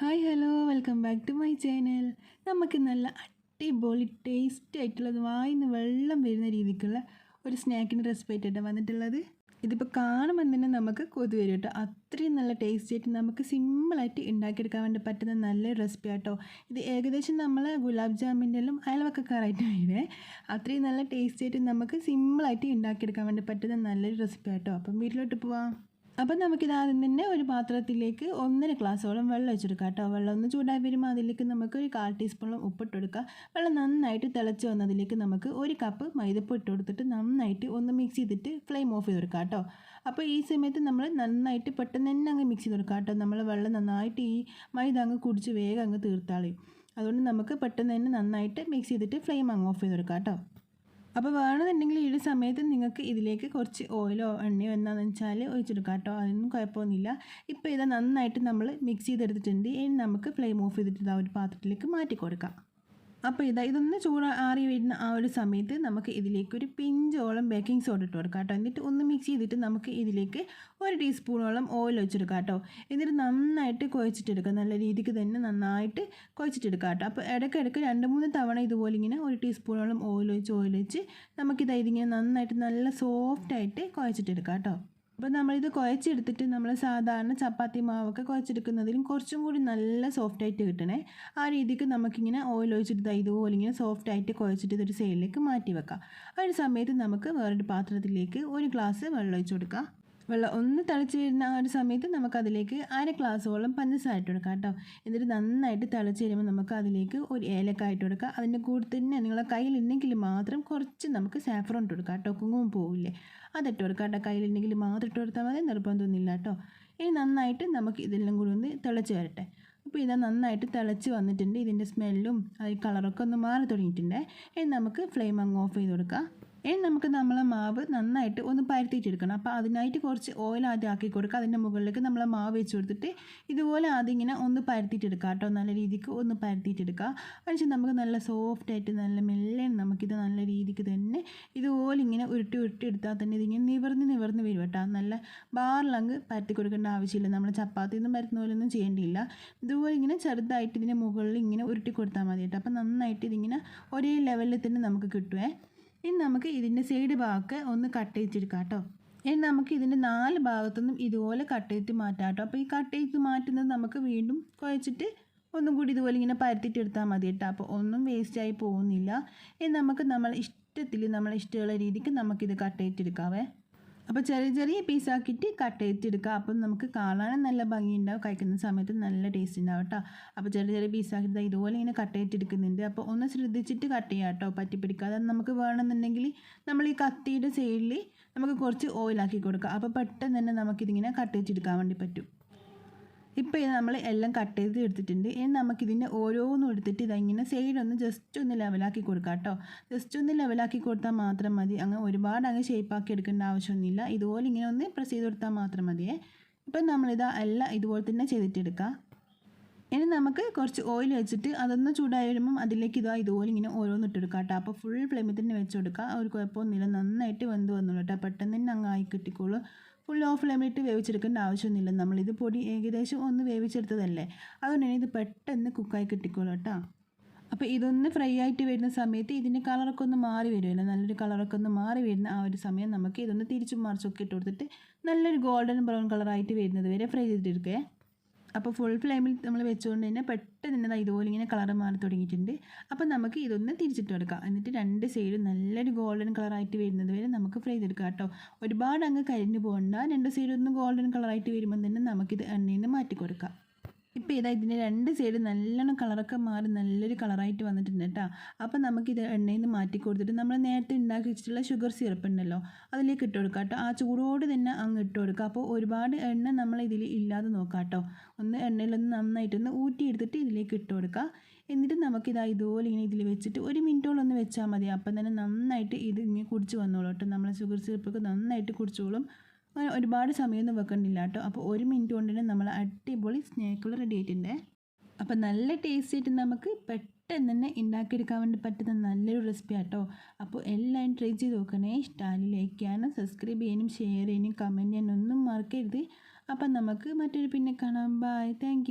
Hi hello welcome back to my channel നമുക്ക് നല്ല അടിപൊളി ടേസ്റ്റ് ആയിട്ടുള്ളത് വായിന്ന് വെള്ളം വരുന്ന രീതിക്കുള്ള ഒരു സ്നാക്കിന്റെ റെസിപ്പി ആയിട്ടാണ് വന്നിട്ടുള്ളത്. ഇതിപ്പോൾ കാണുമ്പോൾ തന്നെ നമുക്ക് കൊതു വരും കേട്ടോ. അത്രയും നല്ല ടേസ്റ്റ് ആയിട്ട് നമുക്ക് സിമ്പിളായിട്ട് ഉണ്ടാക്കിയെടുക്കാൻ വേണ്ടി പറ്റുന്ന നല്ലൊരു റെസിപ്പി ആട്ടോ. ഇത് ഏകദേശം നമ്മൾ ഗുലാബ് ജാമിന്റെ എല്ലാം അയൽവക്കക്കാരായിട്ട് വരുവേ അത്രയും നല്ല ടേസ്റ്റ് ആയിട്ട് നമുക്ക് സിമ്പിളായിട്ട് ഉണ്ടാക്കിയെടുക്കാൻ വേണ്ടി പറ്റുന്ന നല്ലൊരു റെസിപ്പി ആട്ടോ. അപ്പം വീട്ടിലോട്ട് പോവാം. അപ്പം നമുക്കിത് ആദ്യം തന്നെ ഒരു പാത്രത്തിലേക്ക് ഒന്നര ഗ്ലാസ്സോളം വെള്ളം വെച്ചെടുക്കാം കേട്ടോ. വെള്ളം ഒന്ന് ചൂടായി വരുമ്പോൾ അതിലേക്ക് നമുക്ക് ഒരു കാൽ ടീസ്പൂണും ഉപ്പിട്ട് കൊടുക്കുക വെള്ളം നന്നായിട്ട് തിളച്ച് വന്നതിലേക്ക് നമുക്ക് ഒരു കപ്പ് മൈദപ്പ് ഇട്ട് കൊടുത്തിട്ട് നന്നായിട്ട് ഒന്ന് മിക്സ് ചെയ്തിട്ട് ഫ്ലെയിം ഓഫ് ചെയ്ത് കൊടുക്കാം കേട്ടോ. അപ്പോൾ ഈ സമയത്ത് നമ്മൾ നന്നായിട്ട് പെട്ടെന്ന് തന്നെ അങ്ങ് മിക്സ് ചെയ്ത് കൊടുക്കാം കേട്ടോ. നമ്മൾ വെള്ളം നന്നായിട്ട് ഈ മൈദ അങ്ങ് കുടിച്ച് വേഗം അങ്ങ് തീർത്താളി. അതുകൊണ്ട് നമുക്ക് പെട്ടെന്ന് തന്നെ നന്നായിട്ട് മിക്സ് ചെയ്തിട്ട് ഫ്ലെയിം അങ്ങ് ഓഫ് ചെയ്ത് കൊടുക്കാം കേട്ടോ. അപ്പോൾ വേണമെന്നുണ്ടെങ്കിൽ ഈ ഒരു സമയത്ത് നിങ്ങൾക്ക് ഇതിലേക്ക് കുറച്ച് ഓയിലോ എണ്ണയോ എന്താണെന്ന് വെച്ചാൽ ഒഴിച്ചെടുക്കാം കേട്ടോ അതൊന്നും കുഴപ്പമൊന്നുമില്ല. ഇപ്പോൾ ഇത് നന്നായിട്ട് നമ്മൾ മിക്സ് ചെയ്തെടുത്തിട്ടുണ്ട്. ഇനി നമുക്ക് ഫ്ലെയിം ഓഫ് ചെയ്തിട്ട് ആ ഒരു പാത്രത്തിലേക്ക് മാറ്റി കൊടുക്കാം അപ്പോൾ ഇതാ ഇതൊന്ന് ചൂട് ആറി വരുന്ന ആ ഒരു സമയത്ത് നമുക്ക് ഇതിലേക്ക് ഒരു പിഞ്ചോളം ബേക്കിംഗ് സോഡ ഇട്ട് കൊടുക്കാം കേട്ടോ. എന്നിട്ട് ഒന്ന് മിക്സ് ചെയ്തിട്ട് നമുക്ക് ഇതിലേക്ക് ഒരു ടീസ്പൂണോളം ഓയിൽ വെച്ചെടുക്കാം കേട്ടോ. എന്നിട്ട് നന്നായിട്ട് കുഴച്ചിട്ടെടുക്കാം. നല്ല രീതിക്ക് തന്നെ നന്നായിട്ട് കുഴച്ചിട്ടെടുക്കാം കേട്ടോ. അപ്പോൾ ഇടയ്ക്കിടയ്ക്ക് രണ്ട് മൂന്ന് തവണ ഇതുപോലെ ഇങ്ങനെ ഒരു ടീസ്പൂണോളം ഓയിൽ ഒഴിച്ച് ഓയിൽ വെച്ച് നമുക്കിതായി ഇതിങ്ങനെ നന്നായിട്ട് നല്ല സോഫ്റ്റായിട്ട് കുഴച്ചിട്ടെടുക്കാം കേട്ടോ. അപ്പോൾ നമ്മളിത് കുഴച്ചെടുത്തിട്ട് നമ്മൾ സാധാരണ ചപ്പാത്തി മാവൊക്കെ കുഴച്ചെടുക്കുന്നതിലും കുറച്ചും കൂടി നല്ല സോഫ്റ്റ് ആയിട്ട് കിട്ടണേ. ആ രീതിക്ക് നമുക്കിങ്ങനെ ഓയിൽ ഒഴിച്ചിട്ട് ഇതുപോലെ ഇങ്ങനെ സോഫ്റ്റ് ആയിട്ട് കുഴച്ചിട്ട് ഇതൊരു സൈഡിലേക്ക് മാറ്റി വെക്കാം. ആ ഒരു സമയത്ത് നമുക്ക് വേറൊരു പാത്രത്തിലേക്ക് ഒരു ഗ്ലാസ് വെള്ളം ഒഴിച്ച് കൊടുക്കാം. വെള്ളം ഒന്ന് തിളച്ച് വരുന്ന ആ ഒരു സമയത്ത് നമുക്കതിലേക്ക് അര ഗ്ലാസ്സോളം പഞ്ചസാര ഇട്ട് കൊടുക്കാം കേട്ടോ. എന്നിട്ട് നന്നായിട്ട് തിളച്ച് വരുമ്പോൾ നമുക്ക് അതിലേക്ക് ഒരു ഏലക്ക ഇട്ട് കൊടുക്കാം. അതിന്റെ കൂടെ തന്നെ നിങ്ങളുടെ കയ്യിലുണ്ടെങ്കിൽ മാത്രം കുറച്ച് നമുക്ക് സാഫ്രോൺ ഇട്ട് കൊടുക്കാം കേട്ടോ. കുങ്കുമം പോവില്ലേ? അതിട്ട് കൊടുക്കാം കേട്ടോ. കയ്യിലുണ്ടെങ്കിൽ മാത്രം ഇട്ട് കൊടുത്താൽ മതി. നിർബന്ധമൊന്നുമില്ല കേട്ടോ. ഇനി നന്നായിട്ട് നമുക്ക് ഇതെല്ലാം കൂടി ഒന്ന് തിളച്ച് വരട്ടെ. അപ്പോൾ ഇത് നന്നായിട്ട് തിളച്ച് വന്നിട്ടുണ്ട്. ഇതിന്റെ സ്മെല്ലും അത് കളറൊക്കെ ഒന്ന് മാറി തുടങ്ങിയിട്ടുണ്ട്. ഇനി നമുക്ക് ഫ്ലെയിം അങ്ങ് ഓഫ് ചെയ്ത് കൊടുക്കാം. ഇനി നമുക്ക് നമ്മളെ മാവ് നന്നായിട്ട് ഒന്ന് പരത്തിയിട്ടെടുക്കണം. അപ്പോൾ അതിനായിട്ട് കുറച്ച് ഓയിൽ ആദ്യം ആക്കി കൊടുക്കുക. അതിന്റെ മുകളിലേക്ക് നമ്മളെ മാവ് വെച്ച് കൊടുത്തിട്ട് ഇതുപോലെ ആദ്യം ഇങ്ങനെ ഒന്ന് പരത്തിയിട്ടെടുക്കുക കേട്ടോ. നല്ല രീതിക്ക് ഒന്ന് പരത്തിയിട്ടെടുക്കുക. അതിനുശേഷം നമുക്ക് നല്ല സോഫ്റ്റായിട്ട് നല്ല മെല്ലെ നമുക്കിത് നല്ല രീതിക്ക് തന്നെ ഇതുപോലെ ഇങ്ങനെ ഉരുട്ടി ഉരുട്ടി എടുത്താൽ തന്നെ ഇതിങ്ങനെ നിവർന്ന് നിവർന്ന് വരും കേട്ടോ. നല്ല ബാറിലങ്ങ് പരത്തി കൊടുക്കേണ്ട ആവശ്യമില്ല. നമ്മൾ ചപ്പാത്തി ഒന്നും പരത്തുന്ന പോലെ ഒന്നും ചെയ്യേണ്ടിയില്ല. ഇതുപോലെ ഇങ്ങനെ ചെറുതായിട്ട് ഇതിന്റെ മുകളിൽ ഇങ്ങനെ ഉരുട്ടി കൊടുത്താൽ മതി കേട്ടോ. അപ്പോൾ നന്നായിട്ട് ഇതിങ്ങനെ ഒരേ ലെവലിൽ തന്നെ നമുക്ക് കിട്ടുമേ ഇനി നമുക്ക് ഇതിന്റെ സൈഡ് ഭാഗമൊക്കെ ഒന്ന് കട്ട് ചെയ്തെടുക്കാം കേട്ടോ. ഇനി നമുക്ക് ഇതിന്റെ നാല് ഭാഗത്തുനിന്നും ഇതുപോലെ കട്ട് ചെയ്ത് മാറ്റാം കേട്ടോ. അപ്പോൾ ഈ കട്ട് ചെയ്ത് മാറ്റുന്നത് നമുക്ക് വീണ്ടും കുഴച്ചിട്ട് ഒന്നും കൂടി ഇതുപോലെ ഇങ്ങനെ പരത്തിയിട്ട് എടുത്താൽ മതി കേട്ടോ. അപ്പോൾ ഒന്നും വേസ്റ്റായി പോകുന്നില്ല. ഇനി നമുക്ക് നമ്മൾ ഇഷ്ടത്തിൽ നമ്മളെ ഇഷ്ടമുള്ള രീതിക്ക് നമുക്കിത് കട്ട് ചെയ്തെടുക്കാവേ അപ്പോൾ ചെറിയ ചെറിയ പീസാക്കിയിട്ട് കട്ട് ചെയ്തെടുക്കുക അപ്പം നമുക്ക് കാണാനും നല്ല ഭംഗിയുണ്ടാവും. കഴിക്കുന്ന സമയത്ത് നല്ല ടേസ്റ്റ് ഉണ്ടാവും കേട്ടോ അപ്പോൾ ചെറിയ ചെറിയ പീസാക്കിയിട്ട് ഇതുപോലെ ഇങ്ങനെ കട്ട് ചെയ്തെടുക്കുന്നുണ്ട്. അപ്പോൾ ഒന്ന് ശ്രദ്ധിച്ചിട്ട് കട്ട് ചെയ്യാം കേട്ടോ പറ്റി പിടിക്കാതെ നമുക്ക് വേണമെന്നുണ്ടെങ്കിൽ നമ്മൾ ഈ കത്തിയുടെ സൈഡിൽ നമുക്ക് കുറച്ച് ഓയിലാക്കി കൊടുക്കാം. അപ്പോൾ പെട്ടെന്ന് തന്നെ നമുക്കിതിങ്ങനെ കട്ട് ചെയ്തെടുക്കാൻ വേണ്ടി പറ്റും. ഇപ്പോൾ ഇത് നമ്മൾ എല്ലാം കട്ട് ചെയ്ത് എടുത്തിട്ടുണ്ട്. ഇനി നമുക്കിതിന്റെ ഓരോന്നും എടുത്തിട്ട് ഇതങ്ങനെ ഒന്ന് ജസ്റ്റ് ഒന്ന് ലെവലാക്കി കൊടുക്കാം കേട്ടോ ജസ്റ്റ് ഒന്ന് ലെവലാക്കി കൊടുത്താൽ മാത്രം മതി. അങ്ങ് ഒരുപാട് അങ്ങ് ഷേപ്പാക്കി എടുക്കേണ്ട ആവശ്യമൊന്നുമില്ല. ഇതുപോലെ ഇങ്ങനെ ഒന്ന് പ്രസ് ചെയ്ത് കൊടുത്താൽ മാത്രം മതിയേ ഇപ്പം നമ്മളിതാ എല്ലാം ഇതുപോലെ തന്നെ ചെയ്തിട്ടെടുക്കാം. ഇനി നമുക്ക് കുറച്ച് ഓയിൽ വെച്ചിട്ട് അതൊന്ന് ചൂടായി വരുമ്പം അതിലേക്ക് ഇതാ ഇതുപോലെ ഇങ്ങനെ ഓരോന്ന് ഇട്ടെടുക്കാം കേട്ടോ അപ്പോൾ ഫുൾ ഫ്ലെയിമിൽ തന്നെ വെച്ച് ഒരു കുഴപ്പമൊന്നുമില്ല. നന്നായിട്ട് വെന്ത് വന്നോളൂ കേട്ടോ പെട്ടെന്ന് തന്നെ അങ്ങ് ആയി കിട്ടിക്കോളൂ. ഫുൾ ഓഫ് ഫ്ലെയിമിട്ട് വേവിച്ചെടുക്കേണ്ട ആവശ്യമൊന്നുമില്ല. നമ്മളിത് പൊടി ഏകദേശം ഒന്ന് വേവിച്ചെടുത്തതല്ലേ? അതുകൊണ്ട് തന്നെ ഇത് പെട്ടെന്ന് കുക്കായി കിട്ടിക്കോളൂ കേട്ടോ. അപ്പോൾ ഇതൊന്ന് ഫ്രൈ ആയിട്ട് വരുന്ന സമയത്ത് ഇതിന്റെ കളറൊക്കെ ഒന്ന് മാറി വരുമല്ലോ നല്ലൊരു കളറൊക്കെ ഒന്ന് മാറി വരുന്ന ആ ഒരു സമയം നമുക്ക് ഇതൊന്ന് തിരിച്ചും മറിച്ചൊക്കെ ഇട്ട് കൊടുത്തിട്ട് നല്ലൊരു ഗോൾഡൻ ബ്രൗൺ കളറായിട്ട് വരുന്നത് വരെ ഫ്രൈ ചെയ്തിട്ടെടുക്കേ അപ്പോൾ ഫുൾ ഫ്ലെയിമിൽ നമ്മൾ വെച്ചുകൊണ്ട് തന്നെ പെട്ടെന്ന് തന്നെ ഇതുപോലെ ഇങ്ങനെ കളർ മാറി തുടങ്ങിയിട്ടുണ്ട്. അപ്പോൾ നമുക്ക് ഇതൊന്ന് തിരിച്ചിട്ട് കൊടുക്കാം എന്നിട്ട് രണ്ട് സൈഡും നല്ലൊരു ഗോൾഡൻ കളറായിട്ട് വരുന്നത് വരെ നമുക്ക് ഫ്രൈ ചെയ്തെടുക്കാം കേട്ടോ. ഒരുപാട് അങ്ങ് കരിഞ്ഞു പോകണ്ട. രണ്ട് സൈഡും ഗോൾഡൻ കളറായിട്ട് വരുമ്പോൾ തന്നെ നമുക്കിത് എണ്ണയിൽ നിന്ന് മാറ്റി കൊടുക്കാം ഇപ്പോൾ ഇതാ ഇതിന്റെ രണ്ട് സൈഡ് നല്ലോണം കളറൊക്കെ മാറി നല്ലൊരു കളറായിട്ട് വന്നിട്ടുണ്ട് കേട്ടോ അപ്പോൾ നമുക്കിത് എണ്ണയിൽ നിന്ന് മാറ്റി കൊടുത്തിട്ട് നമ്മൾ നേരത്തെ ഉണ്ടാക്കി വെച്ചിട്ടുള്ള ഷുഗർ സിറപ്പ് ഉണ്ടല്ലോ അതിലേക്ക് ഇട്ട് കൊടുക്കാം കേട്ടോ ആ ചൂടോട് തന്നെ അങ്ങ് ഇട്ട് കൊടുക്കുക അപ്പോൾ ഒരുപാട് എണ്ണ നമ്മൾ ഇതിൽ ഇല്ലാതെ നോക്കാം കേട്ടോ ഒന്ന് എണ്ണയിലൊന്ന് നന്നായിട്ടൊന്ന് ഊറ്റിയെടുത്തിട്ട് ഇതിലേക്ക് ഇട്ട് കൊടുക്കുക എന്നിട്ട് നമുക്കിതാ ഇതുപോലെ ഇങ്ങനെ ഇതിൽ വെച്ചിട്ട് ഒരു മിനിറ്റോളം ഒന്ന് വെച്ചാൽ മതി. അപ്പം തന്നെ നന്നായിട്ട് ഇത് ഇങ്ങനെ കുടിച്ച് വന്നോളൂ കേട്ടോ നമ്മൾ ഷുഗർ സിറപ്പൊക്കെ നന്നായിട്ട് കുടിച്ചോളും. അങ്ങനെ ഒരുപാട് സമയമൊന്നും വെക്കണ്ടില്ല കേട്ടോ. അപ്പോൾ ഒരു മിനിറ്റ് കൊണ്ട് തന്നെ നമ്മൾ അടിപൊളി സ്നേക്കുകൾ റെഡി ആയിട്ടുണ്ട്. അപ്പോൾ നല്ല ടേസ്റ്റ് ആയിട്ട് നമുക്ക് പെട്ടെന്ന് തന്നെ ഉണ്ടാക്കിയെടുക്കാൻ വേണ്ടി പറ്റുന്ന നല്ലൊരു റെസിപ്പി ആട്ടോ. അപ്പോൾ എല്ലാവരും ട്രൈ ചെയ്ത് നോക്കണേ. ഇഷ്ടമായി ലൈക്ക് ചെയ്യാനും സബ്സ്ക്രൈബ് ചെയ്യാനും ഷെയർ ചെയ്യാനും കമന്റ് ചെയ്യാനും ഒന്നും മറക്കരുത്. അപ്പം നമുക്ക് മറ്റൊരു പിന്നെ കാണാം. Bye thank